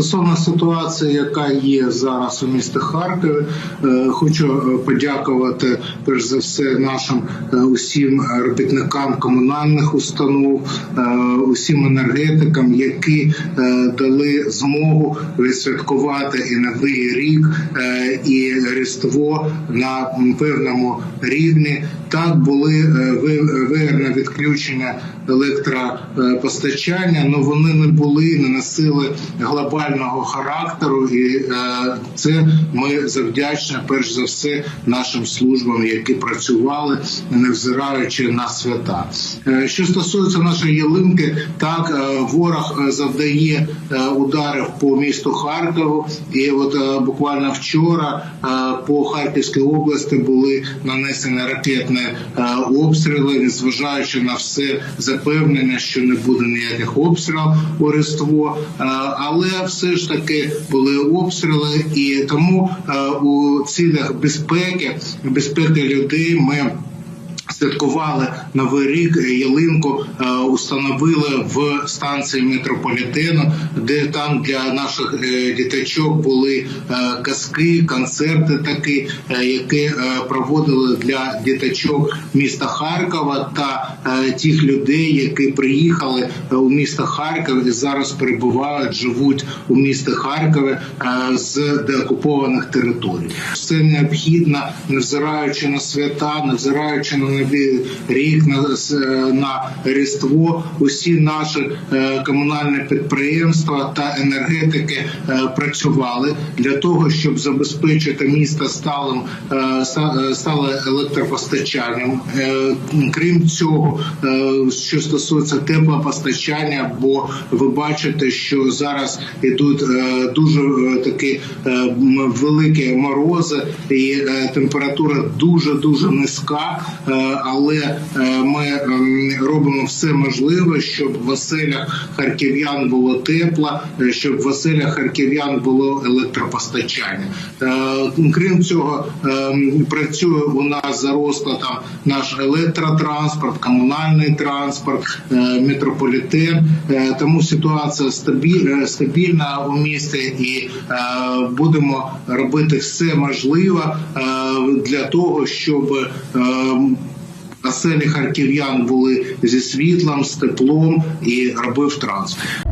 Стосовно ситуації, яка є зараз у місті Харкові, е, хочу е, подякувати перш за все нашим е, усім робітникам комунальних установ, усім енергетикам, які дали змогу відсвяткувати і новий рік, і Різдво на певному рівні. Так були е, ви- відключення електропостачання, але вони не були, не носили глобального характеру, і е, це ми завдячні перш за все нашим службам, які працювали, невзираючи на свята. Е, Що стосується нашої ялинки, так ворог завдає ударів по місту Харкову, і от буквально вчора по Харківській області були нанесені ракетні е, обстріли, незважаючи на все запевнення, що не буде ніяких обстрілів у Різдво, Е, але все ж таки були обстріли, і тому е, у цілях безпеки, безпеки людей ми. Святкували новий рік ялинку, е, установили в станції метрополітену, де там для наших е, діточок були е, казки, концерти такі, е, які е, проводили для діточок міста Харкова та е, тих людей, які приїхали е, у місто Харків і зараз перебувають, живуть у місті Харкові е, з деокупованих територій. Все необхідно, невзираючи на свята, невзираючи на рік, на, е, на Різдво, усі наші е, комунальні підприємства та енергетики е, працювали для того, щоб забезпечити місто сталим ста- стале електропостачанням. Крім цього, що стосується теплопостачання, бо ви бачите, що зараз ідуть дуже такі великі морози, і температура дуже дуже низька. Але е, ми ем, робимо все можливе, щоб в оселях харків'ян було тепло, е, щоб в оселях харків'ян було електропостачання. Е, Крім цього, ем, працює у нас за розкладом наш електротранспорт, комунальний транспорт, метрополітен. Тому ситуація стабільна у місті, і будемо робити все можливе для того, щоб е, селі харків'ян були зі світлом, з теплом і робив транспорт.